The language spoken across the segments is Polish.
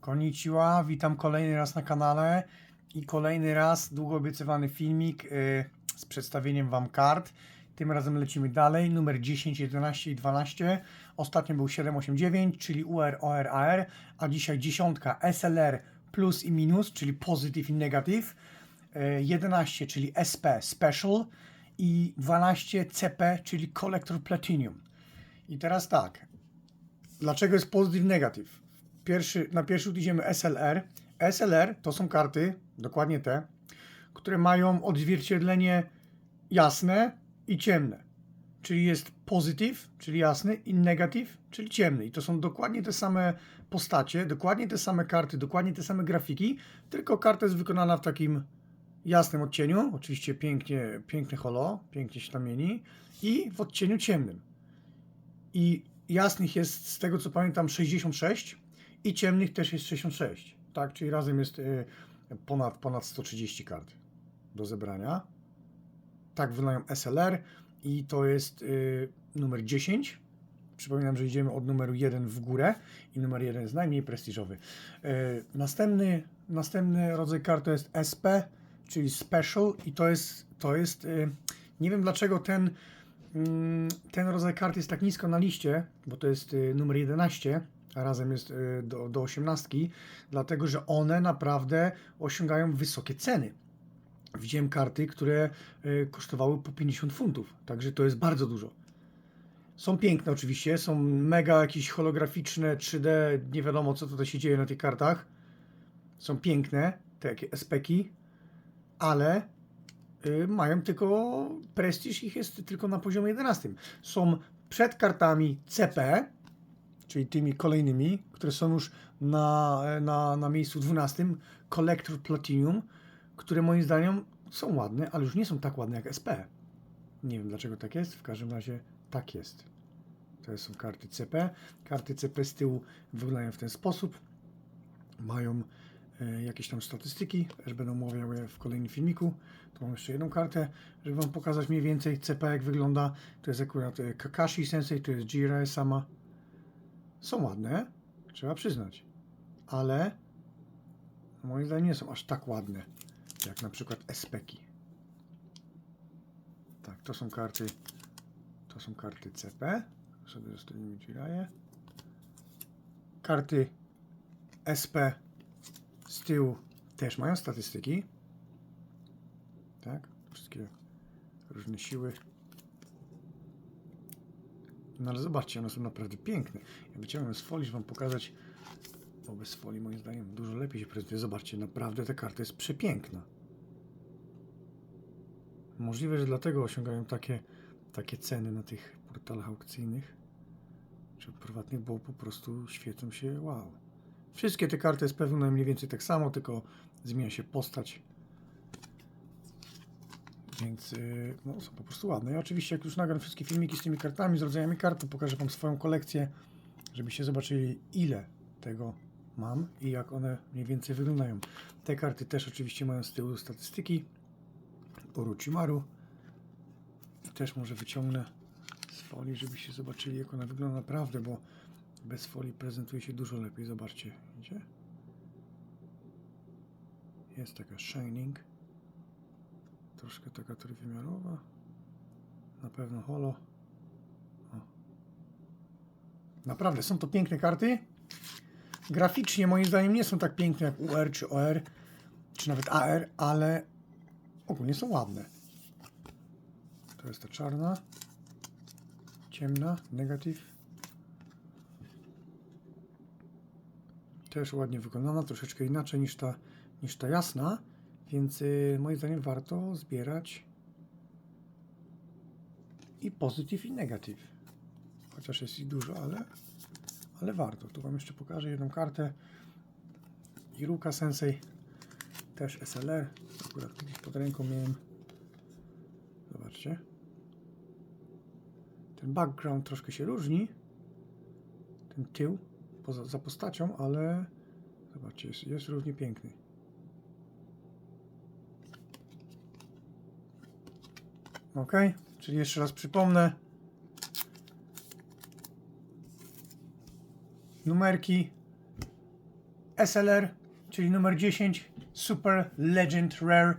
Konnichiwa, witam kolejny raz na kanale i kolejny raz długo obiecywany filmik y, z przedstawieniem Wam kart. Tym razem lecimy dalej, numer 10, 11 i 12. Ostatnio był 7, 8, 9, czyli UR, OR, AR, a dzisiaj dziesiątka SLR plus i minus, czyli positive i negative. Y, 11, czyli SP special i 12 CP, czyli collector platinum. I teraz tak, Dlaczego jest positive negative? Pierwszy, na pierwszy idziemy SLR. SLR to są karty, dokładnie te, które mają odzwierciedlenie jasne i ciemne. Czyli jest positive, czyli jasny, i negative, czyli ciemny. I to są dokładnie te same postacie, dokładnie te same karty, dokładnie te same grafiki, tylko karta jest wykonana w takim jasnym odcieniu, oczywiście pięknie, piękny holo, pięknie się tam mieni, i w odcieniu ciemnym. I jasnych jest, z tego co pamiętam, 66 i ciemnych też jest 66. Tak, czyli razem jest y, ponad, ponad 130 kart do zebrania. Tak wyglądają SLR i to jest y, numer 10. Przypominam, że idziemy od numeru 1 w górę i numer 1 jest najmniej prestiżowy. Y, następny, następny rodzaj kart to jest SP, czyli Special i to jest, to jest nie wiem dlaczego ten Mm, ten rodzaj kart jest tak nisko na liście, bo to jest numer 11, a razem jest y, do, do 18, dlatego że one naprawdę osiągają wysokie ceny. Widziałem karty, które y, kosztowały po 50 funtów, także to jest bardzo dużo. Są piękne oczywiście, są mega jakieś holograficzne, 3D, nie wiadomo co tutaj się dzieje na tych kartach. Są piękne, te jakie SPki, ale y, mają tylko prestiż, ich jest tylko na poziomie 11. Są przed kartami CP, czyli tymi kolejnymi, które są już na, na, na miejscu 12, Collector Platinum, które moim zdaniem są ładne, ale już nie są tak ładne jak SP. Nie wiem dlaczego tak jest, w każdym razie tak jest. To są karty CP. Karty CP z tyłu wyglądają w ten sposób. Mają e, jakieś tam statystyki, też będę omawiał je w kolejnym filmiku. Tu mam jeszcze jedną kartę, żeby Wam pokazać mniej więcej CP jak wygląda. To jest akurat e, Kakashi Sensei, to jest Jira sama. Są ładne, trzeba przyznać, ale moim zdaniem nie są aż tak ładne jak na przykład SPki. Tak, to są karty, to są karty CP. Sobie zostawimy Jiraje. Karty SP z tyłu też mają statystyki. Tak? Wszystkie różne siły. No ale zobaczcie, one są naprawdę piękne. Ja wyciągnę z folii, żeby wam pokazać, bo bez folii moim zdaniem dużo lepiej się prezentuje. Zobaczcie, naprawdę ta karta jest przepiękna. Możliwe, że dlatego osiągają takie, takie ceny na tych portalach aukcyjnych czy prywatnych, bo po prostu świecą się wow. Wszystkie te karty jest pewne mniej więcej tak samo, tylko zmienia się postać. Więc yy, no, są po prostu ładne. I oczywiście jak już nagram wszystkie filmiki z tymi kartami, z rodzajami kart, to pokażę Wam swoją kolekcję, żebyście zobaczyli ile tego mam i jak one mniej więcej wyglądają. Te karty też oczywiście mają z tyłu statystyki. Orochimaru. Też może wyciągnę z folii, żebyście zobaczyli jak ona wygląda naprawdę, bo bez folii prezentuje się dużo lepiej. Zobaczcie, widzicie? Jest taka Shining. Troszkę taka trójwymiarowa. Na pewno holo. O. Naprawdę, są to piękne karty. Graficznie moim zdaniem nie są tak piękne jak UR czy OR, czy nawet AR, ale ogólnie są ładne. To jest ta czarna, ciemna, negatyw. Też ładnie wykonana, troszeczkę inaczej niż ta, niż ta jasna, więc y, moim zdaniem warto zbierać i pozytyw i negatyw. Chociaż jest ich dużo, ale, ale warto. Tu Wam jeszcze pokażę jedną kartę. Iruka Sensei, też SLR. Akurat gdzieś pod ręką miałem. Zobaczcie. Ten background troszkę się różni. Ten tył poza, za postacią, ale zobaczcie, jest, jest równie piękny. Ok, czyli jeszcze raz przypomnę. Numerki SLR, czyli numer 10, Super Legend Rare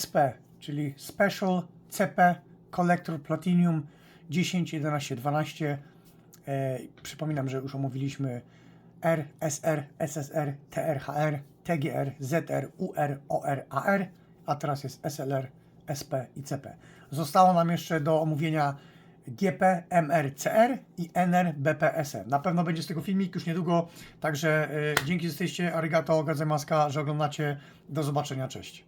SP, czyli Special CP Collector Platinum 10, 11, 12. E, przypominam, że już omówiliśmy R, SR, SSR, TRHR, TGR, ZR, UR, OR, AR, a teraz jest SLR, SP i CP. Zostało nam jeszcze do omówienia GP, MRCR i NR, BPSM. Na pewno będzie z tego filmik już niedługo, także e, dzięki, że jesteście, arigato, gazemaska, że oglądacie. Do zobaczenia, cześć.